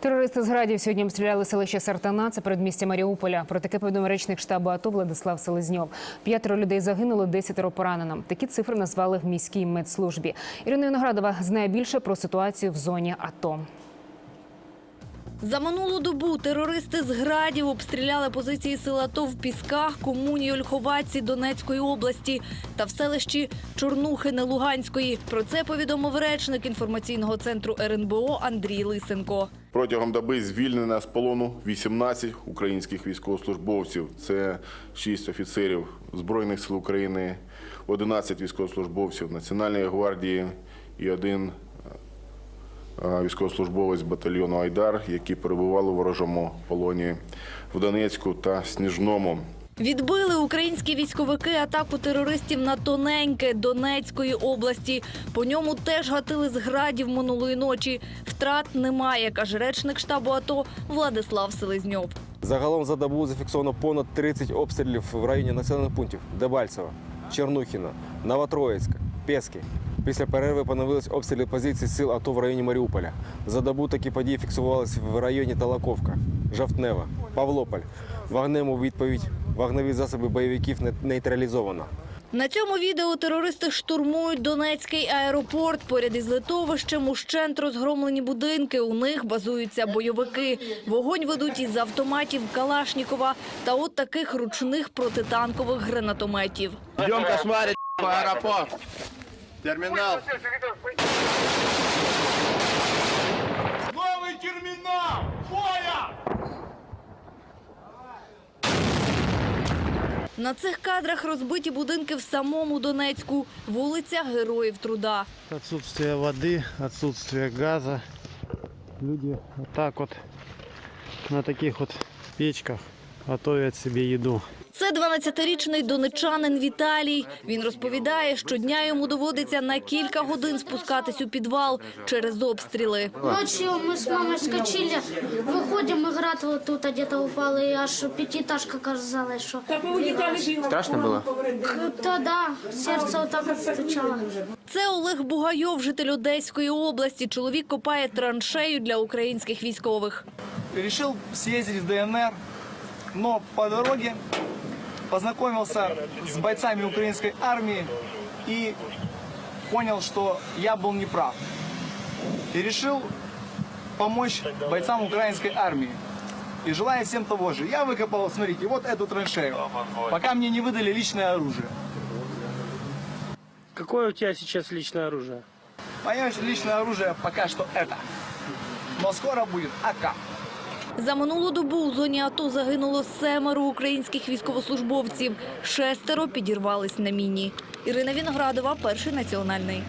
Терористи з градів сьогодні обстріляли селище Сартана, це передмістя Маріуполя. Про таке повідомив речник штабу АТО Владислав Селезньов. П'ятеро людей загинуло, десятеро поранено. Такі цифри назвали в міській медслужбі. Ірина Виноградова знає більше про ситуацію в зоні АТО. За минулу добу терористи з градів обстріляли позиції сил АТО в Пісках, Комуні, Ольховаці Донецької області та в селищі Чорнухини Луганської. Про це повідомив речник інформаційного центру РНБО Андрій Лисенко. Протягом доби звільнено з полону 18 українських військовослужбовців. Це 6 офіцерів Збройних сил України, 11 військовослужбовців Національної гвардії і один військовослужбовець батальйону Айдар, які перебували у ворожому полоні в Донецьку та Сніжному. Відбили українські військовики атаку терористів на Тоненьке Донецької області. По ньому теж гатили з градів минулої ночі. Втрат немає, каже речник штабу АТО Владислав Селезньов. Загалом за добу зафіксовано понад 30 обстрілів в районі населених пунктів Дебальцево, Чернухіна, Новотроїцька, Пески. Після перерви поновились обстріли позицій сил АТО в районі Маріуполя. За добу такі події фіксувалися в районі Талаковка, Жовтнева, Павлополь. Вогнем у відповідь вогневі засоби бойовиків нейтралізовано. На цьому відео терористи штурмують Донецький аеропорт. Поряд із литовищем ущент розгромлені будинки. У них базуються бойовики. Вогонь ведуть із автоматів Калашнікова та от таких ручних протитанкових гранатометів. Идем кошмарить по аэропорт. Терминал. Новый терминал! Боя! На цих кадрах розбиті будинки в самому Донецьку. Вулиця Героїв Труда. Отсутствие воды, отсутствие газа. Люди вот так вот на таких вот печках готовят себе еду. Це 12-річний донечанин Віталій. Він розповідає, що дня йому доводиться на кілька годин спускатись у підвал через обстріли. Ночью мы с мамой скочили, выходим, играть вот тут где-то упала, и аж пятиэтажка казалась, что... Страшно було? Да, да, сердце вот так вот стучало. Це Олег Бугайов, житель Одеської області. Чоловік копає траншею для українських військових. Решил съездить в ДНР, Но по дороге познакомился с бойцами украинской армии и понял, что я был неправ. И решил помочь бойцам украинской армии. И желаю всем того же. Я выкопал, смотрите, вот эту траншею, пока мне не выдали личное оружие. Какое у тебя сейчас личное оружие? Мое личное оружие пока что это. Но скоро будет АК. За минулу добу у зоні АТО загинуло семеро українських військовослужбовців. Шестеро підірвались на міні. Ірина Віноградова, перший національний.